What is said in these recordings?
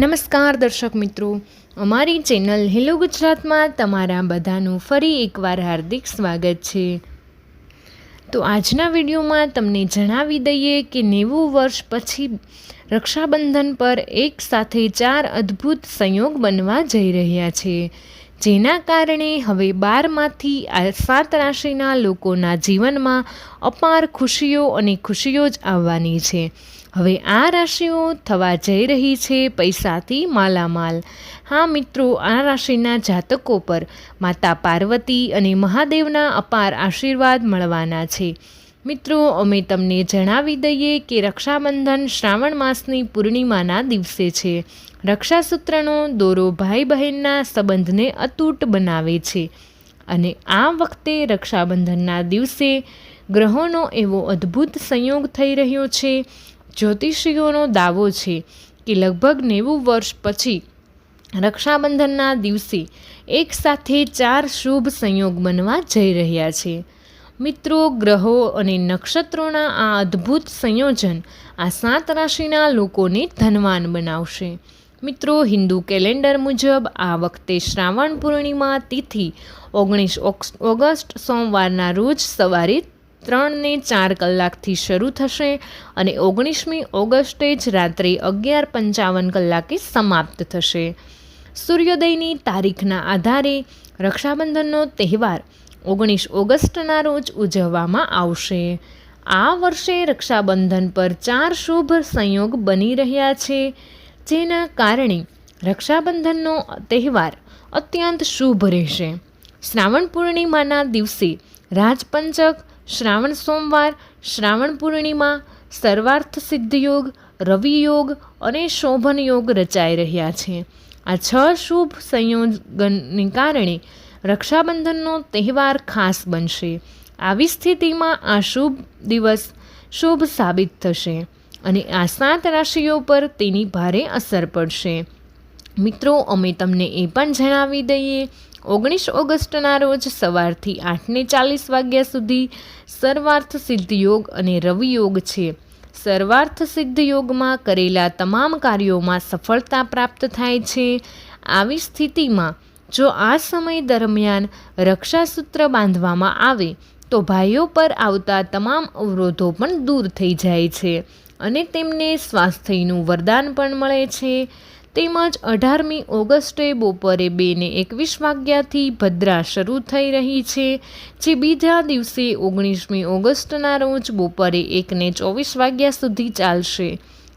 નમસ્કાર દર્શક મિત્રો. અમારી ચેનલ હેલો ગુજરાતમાં તમારા બધાનું ફરી એકવાર હાર્દિક સ્વાગત છે. તો આજના વિડીયોમાં તમને જણાવી દઈએ કે નેવું વર્ષ પછી રક્ષાબંધન પર એક સાથે ચાર અદ્ભુત સંયોગ બનવા જઈ રહ્યા છે. જેના કારણે હવે બારમાંથી આ સાત રાશિના લોકોના જીવનમાં અપાર ખુશીઓ અને ખુશીઓ જ આવવાની છે. હવે આ રાશિઓ થવા જઈ રહી છે પૈસાથી માલામાલ. હા મિત્રો, આ રાશિના જાતકો પર માતા પાર્વતી અને મહાદેવના અપાર આશીર્વાદ મળવાના છે. મિત્રો, અમે તમને જણાવી દઈએ કે રક્ષાબંધન શ્રાવણ માસની પૂર્ણિમાના દિવસે છે. રક્ષાસૂત્રનો દોરો ભાઈ બહેનના સંબંધને અતૂટ બનાવે છે. અને આ વખતે રક્ષાબંધનના દિવસે ગ્રહોનો એવો અદ્ભુત સંયોગ થઈ રહ્યો છે જ્યોતિષીઓનો દાવો છે કે લગભગ નેવું વર્ષ પછી રક્ષાબંધનના દિવસે એક સાથે ચાર શુભ સંયોગ બનવા જઈ રહ્યા છે. મિત્રો, ગ્રહો અને નક્ષત્રોના આ અદ્ભુત સંયોજન આ સાત રાશિના લોકોને ધનવાન બનાવશે. મિત્રો, હિન્દુ કેલેન્ડર મુજબ આ વખતે શ્રાવણ પૂર્ણિમા તિથિ ઓગણીસ ઓગસ્ટ સોમવારના રોજ સવારે ત્રણને ચાર કલાકથી શરૂ થશે અને ઓગણીસમી ઓગસ્ટે જ રાત્રે અગિયાર પંચાવન કલાકે સમાપ્ત થશે. સૂર્યોદયની તારીખના આધારે રક્ષાબંધનનો તહેવાર ઓગણીસ ઓગસ્ટના રોજ ઉજવવામાં આવશે. આ વર્ષે રક્ષાબંધન પર ચાર શુભ સંયોગ બની રહ્યા છે, જેના કારણે રક્ષાબંધનનો તહેવાર અત્યંત શુભ રહેશે. શ્રાવણ પૂર્ણિમાના દિવસે રાજપંચક શ્રાવણ સોમવાર, શ્રાવણ પૂર્ણિમા, સર્વાર્થ સિદ્ધયોગ રવિ યોગ અને શોભન યોગ રચાઈ રહ્યા છે. આ છ શુભ સંયોજનને કારણે રક્ષાબંધનનો તહેવાર ખાસ બનશે. આવી સ્થિતિમાં આ શુભ દિવસ શુભ સાબિત થશે અને આ સાત રાશિઓ પર તેની ભારે અસર પડશે. મિત્રો, અમે તમને એ પણ જણાવી દઈએ ઓગણીસ ઓગસ્ટના રોજ સવારથી આઠને ચાલીસ વાગ્યા સુધી સર્વાર્થ સિદ્ધ યોગ અને રવિ યોગ છે. સર્વાર્થ સિદ્ધ યોગમાં કરેલા તમામ કાર્યોમાં સફળતા પ્રાપ્ત થાય છે. આવી સ્થિતિમાં જો આ સમય દરમિયાન રક્ષાસૂત્ર બાંધવામાં આવે, તો ભાઈઓ પર આવતા તમામ અવરોધો પણ દૂર થઈ જાય છે અને તેમને સ્વાસ્થ્યનું વરદાન પણ મળે છે. તેમજ અઢારમી ઓગસ્ટે બપોરે બેને એકવીસ વાગ્યાથી ભદ્રા શરૂ થઈ રહી છે, જે બીજા દિવસે ઓગણીસમી ઓગસ્ટના રોજ બપોરે એકને ચોવીસ વાગ્યા સુધી ચાલશે.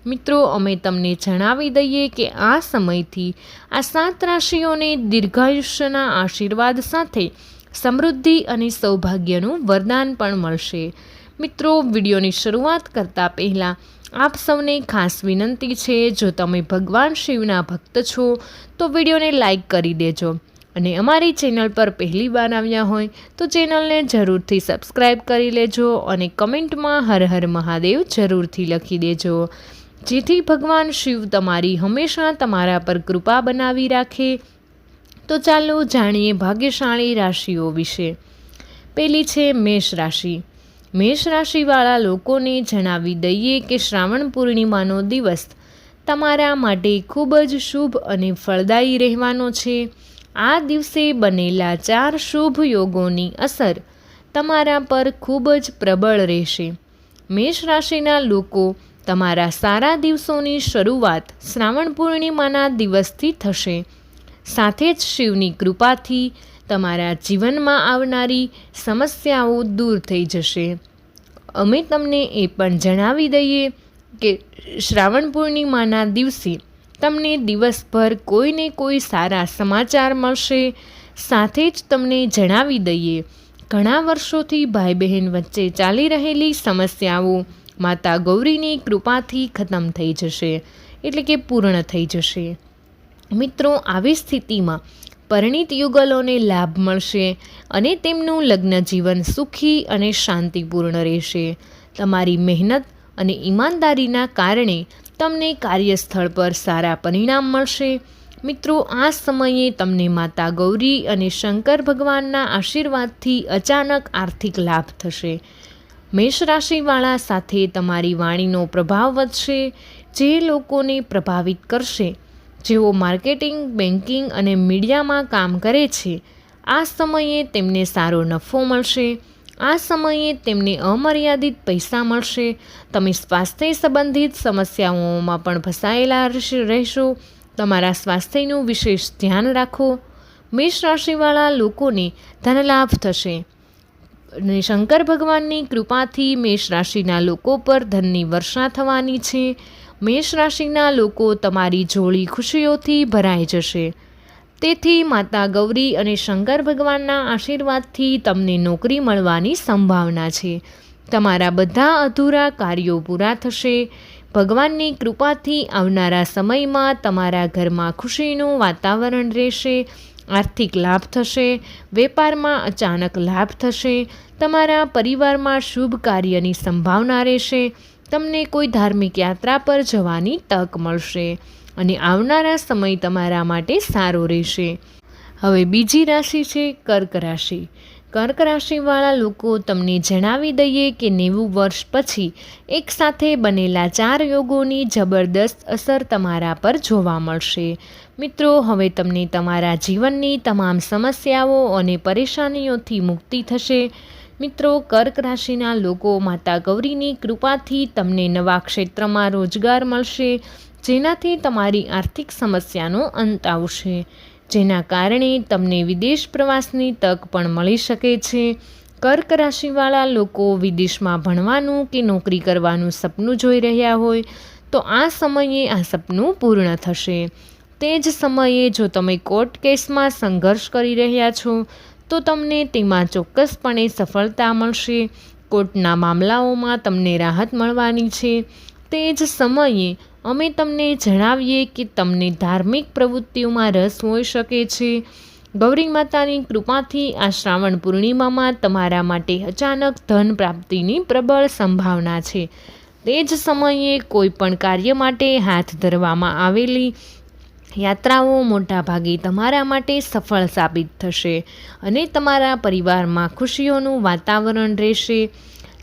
મિત્રો, અમે તમને જણાવી દઈએ કે આ સમયથી આ સાત રાશિઓને દીર્ઘાયુષ્યના આશીર્વાદ સાથે સમૃદ્ધિ અને સૌભાગ્યનું વરદાન પણ મળશે. મિત્રો, વિડીયોની શરૂઆત કરતાં પહેલાં આપ સૌને ખાસ વિનંતી છે, જો તમે ભગવાન શિવના ભક્ત છો, તો વિડીયોને લાઈક કરી દેજો. અને અમારી ચેનલ પર પહેલી વાર આવ્યા હોય, તો ચેનલને જરૂરથી સબસ્ક્રાઈબ કરી લેજો અને કમેન્ટમાં હર હર મહાદેવ જરૂરથી લખી દેજો. જેથી ભગવાન શિવ તમારી હંમેશા તમારા પર કૃપા બનાવી રાખે. તો ચાલો જાણીએ ભાગ્યશાળી રાશિઓ વિશે. પહેલી છે મેષ રાશિ. મેષ રાશિવાળા લોકોને જણાવી દઈએ કે શ્રાવણ પૂર્ણિમાનો દિવસ તમારા માટે ખૂબ જ શુભ અને ફળદાયી રહેવાનો છે. આ દિવસે બનેલા ચાર શુભ યોગોની અસર તમારા પર ખૂબ જ પ્રબળ રહેશે. મેષ રાશિના લોકો તમારા સારા દિવસોની શરૂઆત શ્રાવણ પૂર્ણિમાના દિવસથી થશે. સાથે જ શિવની કૃપાથી તમારા જીવનમાં આવનારી સમસ્યાઓ દૂર થઈ જશે. અમે તમને એ પણ જણાવી દઈએ કે શ્રાવણ પૂર્ણિમાના દિવસે તમને દિવસભર કોઈને કોઈ સારા સમાચાર મળશે. સાથે જ તમને જણાવી દઈએ, ઘણા વર્ષોથી ભાઈ બહેન વચ્ચે ચાલી રહેલી સમસ્યાઓ માતા ગૌરીની કૃપાથી ખતમ થઈ જશે, એટલે કે પૂર્ણ થઈ જશે. મિત્રો, આવી સ્થિતિમાં પરિણીત યુગલોને લાભ મળશે અને તેમનું લગ્ન જીવન સુખી અને શાંતિપૂર્ણ રહેશે. તમારી મહેનત અને ઈમાનદારીના કારણે તમને કાર્યસ્થળ પર સારા પરિણામ મળશે. મિત્રો, આ સમયે તમને માતા ગૌરી અને શંકર ભગવાનના આશીર્વાદથી અચાનક આર્થિક લાભ થશે. મેષ રાશિવાળા સાથે તમારી વાણીનો પ્રભાવ વધશે, જે લોકોને પ્રભાવિત કરશે. જેઓ માર્કેટિંગ બેન્કિંગ અને મીડિયામાં કામ કરે છે, આ સમયે તેમને સારો નફો મળશે, આ સમયે તેમને અમર્યાદિત પૈસા મળશે, તમે સ્વાસ્થ્ય સંબંધિત સમસ્યાઓમાં પણ ફસાયેલા રહેશો, તમારા સ્વાસ્થ્યનું વિશેષ ધ્યાન રાખો, મેષ રાશિવાળા લોકોને ધનલાભ થશે. અને શંકર ભગવાનની કૃપાથી મેષ રાશિના લોકો પર ધનની વર્ષા થવાની છે મેષ રાશિના લોકો તમારી જોડી ખુશીઓથી ભરાઈ જશે. તેથી માતા ગૌરી અને શંકર ભગવાનના આશીર્વાદથી તમને નોકરી મળવાની સંભાવના છે. તમારા બધા અધૂરા કાર્યો પૂરા થશે. ભગવાનની કૃપાથી આવનારા સમયમાં તમારા ઘરમાં ખુશીનું વાતાવરણ રહેશે, આર્થિક લાભ થશે, વેપારમાં અચાનક લાભ થશે, તમારા પરિવારમાં શુભ કાર્યની સંભાવના રહેશે તમને કોઈ ધાર્મિક યાત્રા પર જવાની તક મળશે અને આવનારા સમય તમારા માટે સારો રહેશે. હવે બીજી રાશિ છે કર્ક રાશિ. કર્ક રાશિવાળા લોકો તમને જણાવી દઈએ કે નેવું વર્ષ પછી એકસાથે બનેલા ચાર યોગોની જબરદસ્ત અસર તમારા પર જોવા મળશે. મિત્રો, હવે તમને તમારા જીવનની તમામ સમસ્યાઓ અને પરેશાનીઓથી મુક્તિ થશે. મિત્રો, કર્ક રાશિના લોકો માતા ગૌરીની કૃપાથી તમને નવા ક્ષેત્રમાં રોજગાર મળશે, જેનાથી તમારી આર્થિક સમસ્યાનો અંત આવશે. જેના કારણે તમને વિદેશ પ્રવાસની તક પણ મળી શકે છે. કર્ક રાશિવાળા લોકો વિદેશમાં ભણવાનું કે નોકરી કરવાનું સપનું જોઈ રહ્યા હોય, તો આ સમયે આ સપનું પૂર્ણ થશે. તે જ સમયે જો તમે કોર્ટ કેસમાં સંઘર્ષ કરી રહ્યા છો તો તમને તેમાં ચોક્કસપણે સફળતા મળશે. કોર્ટના મામલાઓમાં તમને રાહત મળવાની છે. તે જ સમયે અમે તમને જણાવીએ કે તમને ધાર્મિક પ્રવૃત્તિઓમાં રસ હોઈ શકે છે. ગૌરી માતાની કૃપાથી આ શ્રાવણ પૂર્ણિમામાં તમારા માટે અચાનક ધન પ્રાપ્તિની પ્રબળ સંભાવના છે. તે જ સમયે કોઈ પણ કાર્ય માટે હાથ ધરવામાં આવેલી યાત્રાઓ મોટાભાગે તમારા માટે સફળ સાબિત થશે અને તમારા પરિવારમાં ખુશીઓનું વાતાવરણ રહેશે.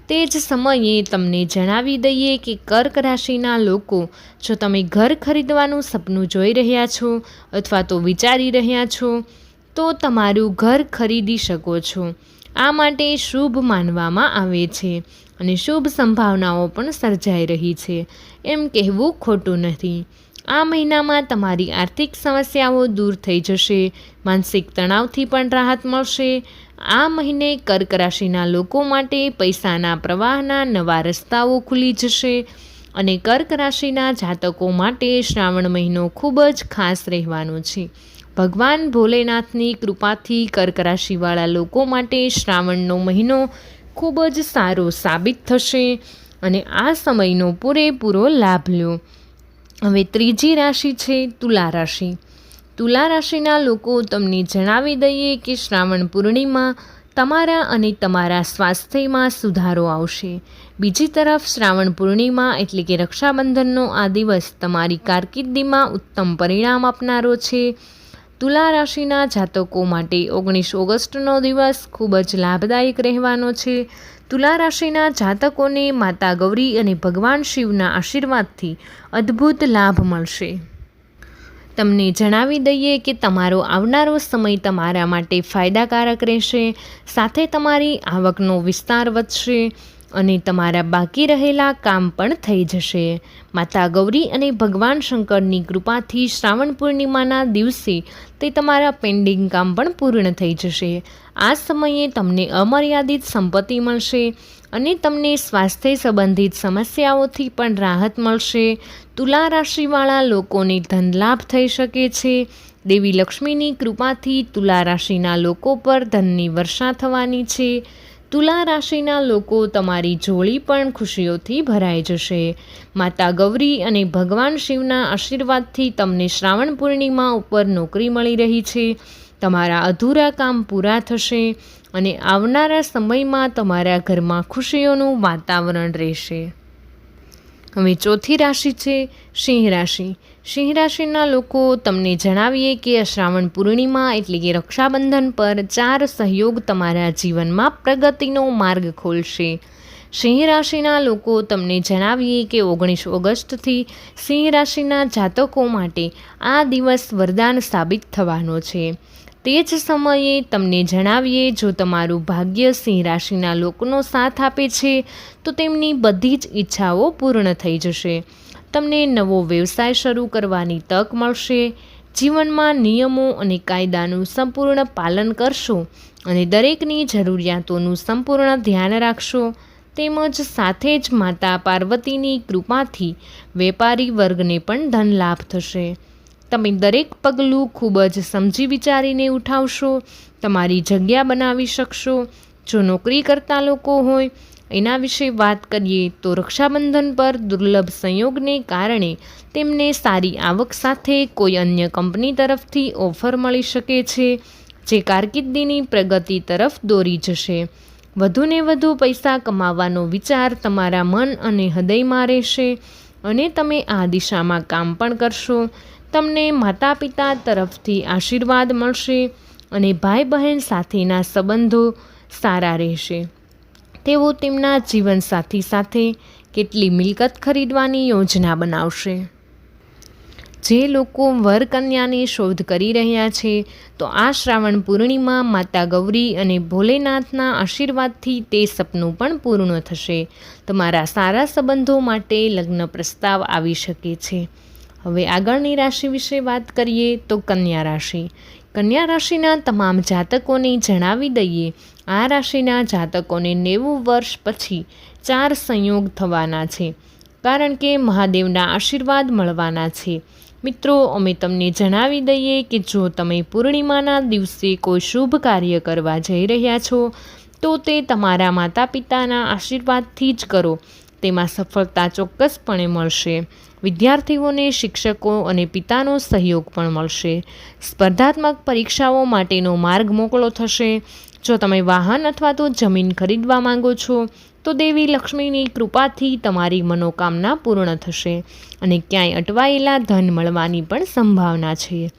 તે જ સમયે તમને જણાવી દઈએ કે કર્ક રાશિના લોકો, જો તમે ઘર ખરીદવાનું સપનું જોઈ રહ્યા છો અથવા તો વિચારી રહ્યા છો, તો તમારું ઘર ખરીદી શકો છો. આ માટે શુભ માનવામાં આવે છે અને શુભ સંભાવનાઓ પણ સર્જાઈ રહી છે. એમ કહેવું ખોટું નથી. આ મહિનામાં તમારી આર્થિક સમસ્યાઓ દૂર થઈ જશે, માનસિક તણાવથી પણ રાહત મળશે. આ મહિને કર્ક રાશિના લોકો માટે પૈસાના પ્રવાહના નવા રસ્તાઓ ખુલી જશે અને કર્ક રાશિના જાતકો માટે શ્રાવણ મહિનો ખૂબ જ ખાસ રહેવાનો છે. ભગવાન ભોલેનાથની કૃપાથી કર્ક રાશિવાળા લોકો માટે શ્રાવણનો મહિનો ખૂબ જ સારો સાબિત થશે અને આ સમયનો પૂરેપૂરો લાભ લ્યો હવે ત્રીજી રાશિ છે તુલા રાશિ. તુલા રાશિના લોકો તમને જણાવી દઈએ કે શ્રાવણ પૂર્ણિમા તમારા અને તમારા સ્વાસ્થ્યમાં સુધારો આવશે. બીજી તરફ શ્રાવણ પૂર્ણિમા એટલે કે રક્ષાબંધનનો આ દિવસ તમારી કારકિર્દીમાં ઉત્તમ પરિણામ આપનારો છે. તુલા રાશિના જાતકો માટે ઓગણીસ ઓગસ્ટનો દિવસ ખૂબ જ લાભદાયક રહેવાનો છે. તુલા રાશિના જાતકોને માતા ગૌરી અને ભગવાન શિવના આશીર્વાદથી અદ્ભુત લાભ મળશે. તમને જણાવી દઈએ કે તમારો આવનારો સમય તમારા માટે ફાયદાકારક રહેશે, સાથે તમારી આવકનો વિસ્તાર વધશે અને તમારા બાકી રહેલા કામ પણ થઈ જશે. માતા ગૌરી અને ભગવાન શંકરની કૃપાથી શ્રાવણ પૂર્ણિમાના દિવસે તે તમારા પેન્ડિંગ કામ પણ પૂર્ણ થઈ જશે. આ સમયે તમને અમર્યાદિત સંપત્તિ મળશે અને તમને સ્વાસ્થ્ય સંબંધિત સમસ્યાઓથી પણ રાહત મળશે. તુલા રાશિવાળા લોકોને ધનલાભ થઈ શકે છે. દેવી લક્ષ્મીની કૃપાથી તુલા રાશિના લોકો પર ધનની વર્ષા થવાની છે. તુલા રાશિના લોકો તમારી જોડી પણ ખુશીઓથી ભરાઈ જશે. માતા ગૌરી અને ભગવાન શિવના આશીર્વાદથી તમને શ્રાવણ પૂર્ણિમા ઉપર નોકરી મળી રહી છે. તમારા અધૂરા કામ પૂરા થશે અને આવનારા સમયમાં તમારા ઘરમાં ખુશીઓનું વાતાવરણ રહેશે. હવે ચોથી રાશિ છે, સિંહ રાશિ. સિંહ રાશિના લોકો તમને જણાવીએ કે શ્રાવણ પૂર્ણિમા એટલે કે રક્ષાબંધન પર ચાર સહયોગ તમારા જીવનમાં પ્રગતિનો માર્ગ ખોલશે. સિંહ રાશિના લોકો તમને જણાવીએ કે ઓગણીસ ઓગસ્ટથી સિંહ રાશિના જાતકો માટે આ દિવસ વરદાન સાબિત થવાનો છે. તે જ સમયે તમને જણાવીએ, જો તમારું ભાગ્ય સિંહ રાશિના લોકોનો સાથ આપે છે, તો તેમની બધી જ ઈચ્છાઓ પૂર્ણ થઈ જશે. તમને નવો વ્યવસાય શરૂ કરવાની તક મળશે. જીવનમાં નિયમો અને કાયદાનું સંપૂર્ણ પાલન કરશો અને દરેકની જરૂરિયાતોનું સંપૂર્ણ ધ્યાન રાખશો. તેમજ સાથે જ માતા પાર્વતીની કૃપાથી વેપારી વર્ગને પણ ધન લાભ થશે. તમે દરેક પગલું ખૂબ જ સમજી વિચારીને ઉઠાવશો, તમારી જગ્યા બનાવી શકશો. જો નોકરી કરતા લોકો હોય એના વિશે વાત કરીએ તો રક્ષાબંધન પર દુર્લભ સંયોગને કારણે તેમને સારી આવક સાથે કોઈ અન્ય કંપની તરફથી ઓફર મળી શકે છે, જે કારકિર્દીની પ્રગતિ તરફ દોરી જશે. વધુને વધુ પૈસા કમાવાનો વિચાર તમારા મન અને હૃદયમાં રહેશે અને તમે આ દિશામાં કામ પણ કરશો. તમને માતા પિતા તરફથી આશીર્વાદ મળશે અને ભાઈ બહેન સાથેના સંબંધો સારા રહેશે. તેઓ તેમના જીવનસાથી સાથે કેટલી મિલકત ખરીદવાની યોજના બનાવશે. જે લોકો વર કન્યાની શોધ કરી રહ્યા છે, તો આ શ્રાવણ પૂર્ણિમા માતા ગૌરી અને ભોલેનાથના આશીર્વાદથી તે સપનું પણ પૂર્ણ થશે. તમારા સારા સંબંધો માટે લગ્ન પ્રસ્તાવ આવી શકે છે. હવે આગળની રાશિ વિશે વાત કરીએ તો કન્યા રાશિ. કન્યા રાશિના તમામ જાતકોને જણાવી દઈએ. આ રાશિના જાતકોને નેવું વર્ષ પછી ચાર સંયોગ થવાના છે. કારણ કે મહાદેવના આશીર્વાદ મળવાના છે. મિત્રો, અમે તમને જણાવી દઈએ કે જો તમે પૂર્ણિમાના દિવસે કોઈ શુભ કાર્ય કરવા જઈ રહ્યા છો, તો તે તમારા માતા પિતાના આશીર્વાદથી જ કરો. તેમાં સફળતા ચોક્કસપણે મળશે. વિદ્યાર્થીઓને શિક્ષકો અને પિતાનો સહયોગ પણ મળશે. સ્પર્ધાત્મક પરીક્ષાઓ માટેનો માર્ગ મોકળો થશે. જો તમે વાહન અથવા તો જમીન ખરીદવા માંગો છો, તો દેવી લક્ષ્મીની કૃપાથી તમારી મનોકામના પૂર્ણ થશે અને ક્યાંય અટવાયેલા ધન મળવાની પણ સંભાવના છે.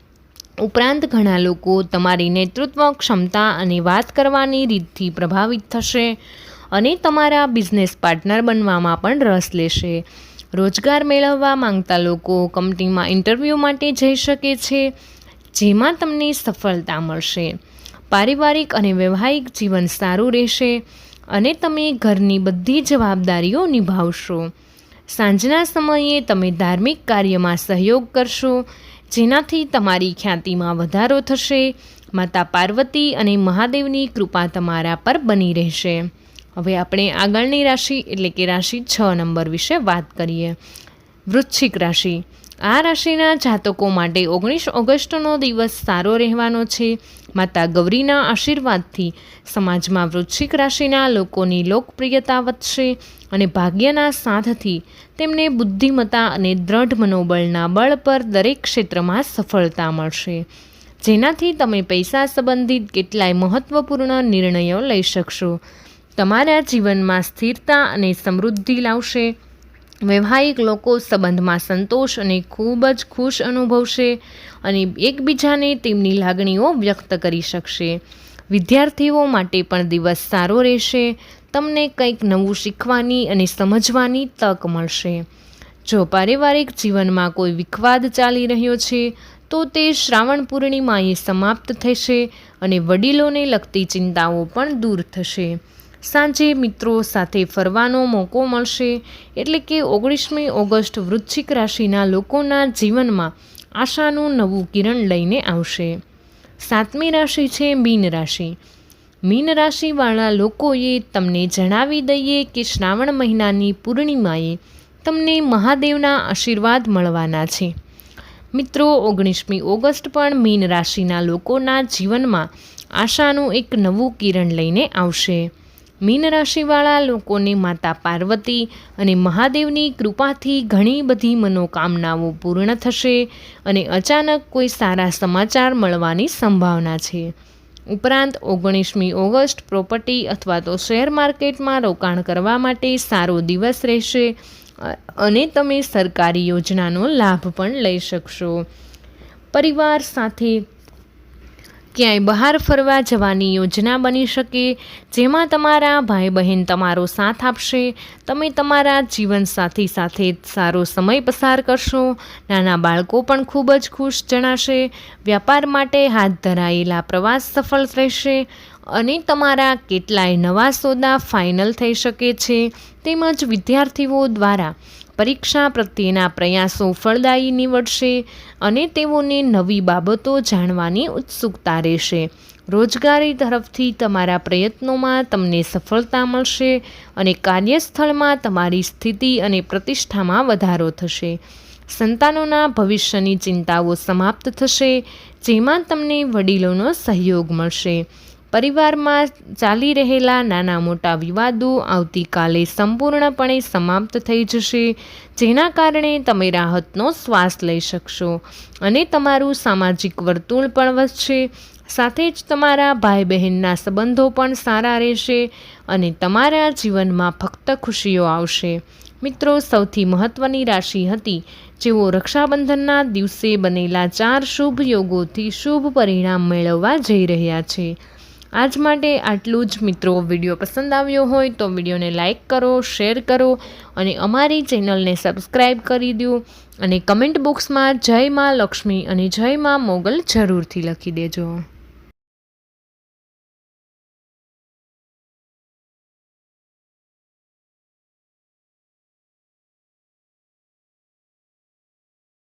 ઉપરાંત ઘણા લોકો તમારી નેતૃત્વ ક્ષમતા અને વાત કરવાની રીતથી પ્રભાવિત થશે. અને તમારા બિઝનેસ પાર્ટનર બનવામાં પણ રસ લેશે. રોજગાર મેળવવા માંગતા લોકો કંપનીમાં ઇન્ટરવ્યૂ માટે જઈ શકે છે, જેમાં તમને સફળતા મળશે. પારિવારિક અને વૈવાહિક જીવન સારું રહેશે અને તમે ઘરની બધી જવાબદારીઓ નિભાવશો. સાંજના સમયે તમે ધાર્મિક કાર્યમાં સહયોગ કરશો, જેનાથી તમારી ખ્યાતિમાં વધારો થશે. માતા પાર્વતી અને મહાદેવની કૃપા તમારા પર બની રહેશે. હવે આપણે આગળની રાશિ એટલે કે રાશિ છ નંબર વિશે વાત કરીએ. વૃશ્ચિક રાશિ. આ રાશિના જાતકો માટે ઓગણીસ ઓગસ્ટનો દિવસ સારો રહેવાનો છે. માતા ગૌરીના આશીર્વાદથી સમાજમાં વૃશ્ચિક રાશિના લોકોની લોકપ્રિયતા વધશે અને ભાગ્યના સાથથી તેમને બુદ્ધિમત્તા અને દ્રઢ મનોબળના બળ પર દરેક ક્ષેત્રમાં સફળતા મળશે. જેનાથી તમે પૈસા સંબંધિત કેટલાય મહત્ત્વપૂર્ણ નિર્ણયો લઈ શકશો. તમારા જીવનમાં સ્થિરતા અને સમૃદ્ધિ લાવશે. વૈવાહિક લોકો સંબંધમાં સંતોષ અને ખૂબ જ ખુશ અનુભવશે અને એકબીજાને તેમની લાગણીઓ વ્યક્ત કરી શકશે. વિદ્યાર્થીઓ માટે પણ દિવસ સારો રહેશે. તમને કંઈક નવું શીખવાની અને સમજવાની તક મળશે. જો પારિવારિક જીવનમાં કોઈ વિખવાદ ચાલી રહ્યો છે, તો તે શ્રાવણ પૂર્ણિમાએ સમાપ્ત થશે અને વડીલોને લગતી ચિંતાઓ પણ દૂર થશે. સાંજે મિત્રો સાથે ફરવાનો મોકો મળશે એટલે કે ઓગણીસમી ઓગસ્ટ વૃશ્ચિક રાશિના લોકોના જીવનમાં આશાનું નવું કિરણ લઈને આવશે. સાતમી રાશિ છે મીન રાશિ. મીન રાશિવાળા લોકોએ તમને જણાવી દઈએ કે શ્રાવણ મહિનાની પૂર્ણિમાએ તમને મહાદેવના આશીર્વાદ મળવાના છે. મિત્રો, ઓગણીસમી ઓગસ્ટ પણ મીન રાશિના લોકોના જીવનમાં આશાનું એક નવું કિરણ લઈને આવશે. મીન રાશિવાળા લોકોને માતા પાર્વતી અને મહાદેવની કૃપાથી ઘણી બધી મનોકામનાઓ પૂર્ણ થશે અને અચાનક કોઈ સારા સમાચાર મળવાની સંભાવના છે. ઉપરાંત ઓગણીસમી ઓગસ્ટ પ્રોપર્ટી અથવા તો શેર માર્કેટમાં રોકાણ કરવા માટે સારો દિવસ રહેશે, અને તમે સરકારી યોજનાનો લાભ પણ લઈ શકશો. પરિવાર સાથે ક્યાંય બહાર ફરવા જવાની યોજના બની શકે, જેમાં તમારા ભાઈ બહેન તમારો સાથ આપશે, તમે તમારા જીવનસાથી સાથે સારો સમય પસાર કરશો, નાના બાળકો પણ ખૂબ જ ખુશ જણાશે, વ્યાપાર માટે હાથ ધરાયેલા પ્રવાસ સફળ રહેશે અને તમારા કેટલાય નવા સોદા ફાઇનલ થઈ શકે છે, તેમજ વિદ્યાર્થીઓ દ્વારા પરીક્ષા પ્રત્યેના પ્રયાસો ફળદાયી નીવડશે અને તેઓને નવી બાબતો જાણવાની ઉત્સુકતા રહેશે. રોજગારી તરફથી તમારા પ્રયત્નોમાં તમને સફળતા મળશે અને કાર્યસ્થળમાં તમારી સ્થિતિ અને પ્રતિષ્ઠામાં વધારો થશે. સંતાનોના ભવિષ્યની ચિંતાઓ સમાપ્ત થશે, જેમાં તમને વડીલોનો સહયોગ મળશે. પરિવારમાં ચાલી રહેલા નાના મોટા વિવાદો આવતીકાલે સંપૂર્ણપણે સમાપ્ત થઈ જશે. જેના કારણે તમે રાહતનો શ્વાસ લઈ શકશો અને તમારું સામાજિક વર્તુળ પણ વધશે. સાથે જ તમારા ભાઈ બહેનના સંબંધો પણ સારા રહેશે અને તમારા જીવનમાં ફક્ત ખુશીઓ આવશે. મિત્રો, સૌથી મહત્ત્વની રાશિ હતી જેઓ રક્ષાબંધનના દિવસે બનેલા ચાર શુભ યોગોથી શુભ પરિણામ મેળવવા જઈ રહ્યા છે. આજ માટે આટલું જ મિત્રો. વીડિયો પસંદ આવ્યો હોય તો વિડીયોને લાઇક કરો, શેર કરો અને અમારી ચેનલને સબસ્ક્રાઈબ કરી દો અને કમેન્ટ બોક્સમાં જય માં લક્ષ્મી અને જય માં મોગલ જરૂરથી લખી દેજો.